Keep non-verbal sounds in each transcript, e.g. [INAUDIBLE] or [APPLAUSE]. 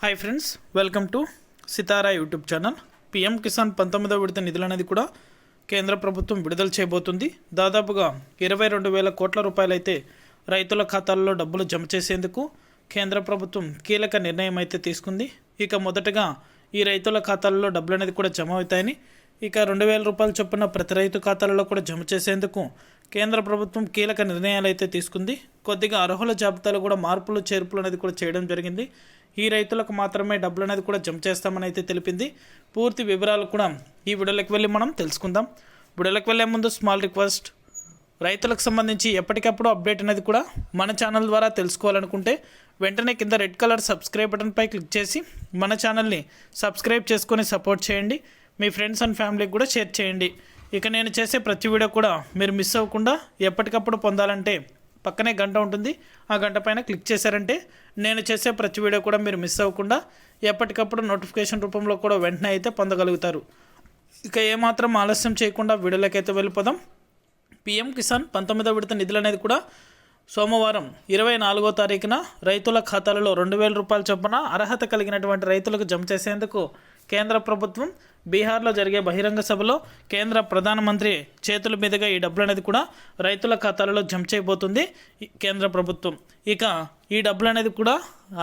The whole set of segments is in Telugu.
Hi friends welcome to Sitara YouTube channel PM Kisan పంతొమ్మిదవ విడత నిధులు అనేది కూడా కేంద్ర ప్రభుత్వం విడుదల చేయబోతుంది. దాదాపుగా ఇరవై రెండు వేల కోట్ల రూపాయలైతే రైతుల ఖాతాల్లో డబ్బులు జమ చేసేందుకు కేంద్ర ప్రభుత్వం కీలక నిర్ణయం అయితే తీసుకుంది. ఇక మొదటగా ఈ రైతుల ఖాతాల్లో డబ్బులు అనేది కూడా జమ అవుతాయని ఇక రెండు వేల రూపాయల చొప్పున ప్రతి రైతు ఖాతాలలో కూడా జమ చేసేందుకు కేంద్ర ప్రభుత్వం కీలక నిర్ణయాలు అయితే తీసుకుంది. కొద్దిగా అర్హుల జాబితాలో కూడా మార్పులు చేర్పులు అనేది కూడా చేయడం జరిగింది. ఈ రైతులకు మాత్రమే డబ్బులు అనేది కూడా జమ చేస్తామని అయితే తెలిపింది. పూర్తి వివరాలు కూడా ఈ వీడియోలోకి వెళ్ళి మనం తెలుసుకుందాం. వీడియోలోకి వెళ్ళే ముందు స్మాల్ రిక్వెస్ట్. రైతులకు సంబంధించి ఎప్పటికప్పుడు అప్డేట్ అనేది కూడా మన ఛానల్ ద్వారా తెలుసుకోవాలనుకుంటే వెంటనే కింద రెడ్ కలర్ సబ్స్క్రైబ్ బటన్పై క్లిక్ చేసి మన ఛానల్ని సబ్స్క్రైబ్ చేసుకొని సపోర్ట్ చేయండి. మీ ఫ్రెండ్స్ అండ్ ఫ్యామిలీకి కూడా షేర్ చేయండి. ఇక నేను చేసే ప్రతి వీడియో కూడా మీరు మిస్ అవ్వకుండా ఎప్పటికప్పుడు పొందాలంటే పక్కనే గంట ఉంటుంది. ఆ గంట పైన క్లిక్ చేశారంటే నేను చేసే ప్రతి వీడియో కూడా మీరు మిస్ అవ్వకుండా ఎప్పటికప్పుడు నోటిఫికేషన్ రూపంలో కూడా వెంటనే అయితే పొందగలుగుతారు. ఇక ఏమాత్రం ఆలస్యం చేయకుండా వీడియోలోకి వెళ్ళిపోదాం. పిఎం కిసాన్ పంతొమ్మిదో విడత నిధులు అనేది కూడా సోమవారం ఇరవై నాలుగో తారీఖున రైతుల ఖాతాలలో రెండు వేల రూపాయల చొప్పున అర్హత కలిగినటువంటి రైతులకు జమ చేసేందుకు కేంద్ర ప్రభుత్వం బీహార్లో జరిగే బహిరంగ సభలో కేంద్ర ప్రధానమంత్రి చేతుల మీదుగా ఈ డబ్బులు అనేది కూడా రైతుల ఖాతాలలో జమ చేయబోతుంది కేంద్ర ప్రభుత్వం. ఇక ఈ డబ్బులు అనేది కూడా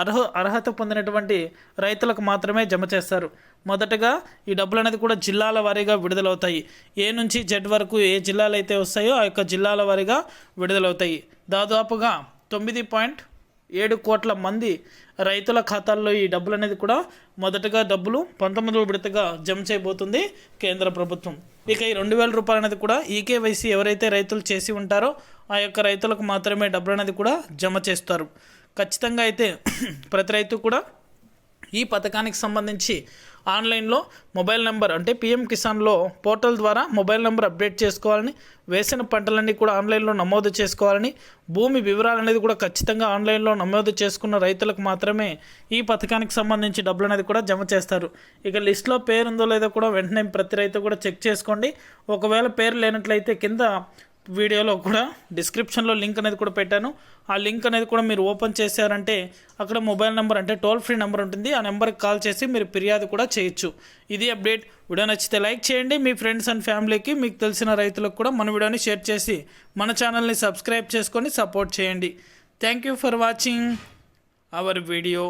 అర్హ అర్హత పొందినటువంటి రైతులకు మాత్రమే జమ చేస్తారు. మొదటగా ఈ డబ్బులు అనేది కూడా జిల్లాల వారీగా విడుదలవుతాయి. ఏ నుంచి జెడ్ వరకు ఏ జిల్లాలు అయితే వస్తాయో ఆ యొక్క జిల్లాల వారీగా విడుదలవుతాయి. దాదాపుగా తొమ్మిది పాయింట్ ఏడు కోట్ల మంది రైతుల ఖాతాల్లో ఈ డబ్బులు అనేది కూడా మొదటగా డబ్బులు పంతొమ్మిదవ విడతగా జమ చేయబోతుంది కేంద్ర ప్రభుత్వం. ఇక ఈ రెండు వేల రూపాయలు అనేది కూడా ఈకేవైసీ ఎవరైతే రైతులు చేసి ఉంటారో ఆ యొక్క రైతులకు మాత్రమే డబ్బులు అనేది కూడా జమ చేస్తారు. ఖచ్చితంగా అయితే [CLEARS THROAT] ప్రతి రైతు కూడా ఈ పథకానికి సంబంధించి ఆన్లైన్లో మొబైల్ నెంబర్ అంటే పిఎం కిసాన్లో పోర్టల్ ద్వారా మొబైల్ నెంబర్ అప్డేట్ చేసుకోవాలని వేసిన పంటలన్నీ కూడా ఆన్లైన్లో నమోదు చేసుకోవాలని భూమి వివరాలు అనేది కూడా ఖచ్చితంగా ఆన్లైన్లో నమోదు చేసుకున్న రైతులకు మాత్రమే ఈ పథకానికి సంబంధించి డబ్బులు అనేది కూడా జమ చేస్తారు. ఇక లిస్ట్లో పేరు ఉందో లేదో కూడా వెంటనే ప్రతి రైతు కూడా చెక్ చేసుకోండి. ఒకవేళ పేరు లేనట్లయితే కింద వీడియోలో కూడా డిస్క్రిప్షన్లో లింక్ అనేది కూడా పెట్టాను. ఆ లింక్ అనేది కూడా మీరు ఓపెన్ చేశారంటే అక్కడ మొబైల్ నెంబర్ అంటే టోల్ ఫ్రీ నెంబర్ ఉంటుంది. ఆ నెంబర్కి కాల్ చేసి మీరు ఫిర్యాదు కూడా చేయొచ్చు. ఇది అప్డేట్. వీడియో నచ్చితే లైక్ చేయండి. మీ ఫ్రెండ్స్ అండ్ ఫ్యామిలీకి మీకు తెలిసిన రైతులకు కూడా మన వీడియోని షేర్ చేసి మన ఛానల్ని సబ్స్క్రైబ్ చేసుకొని సపోర్ట్ చేయండి. Thank you for watching our video.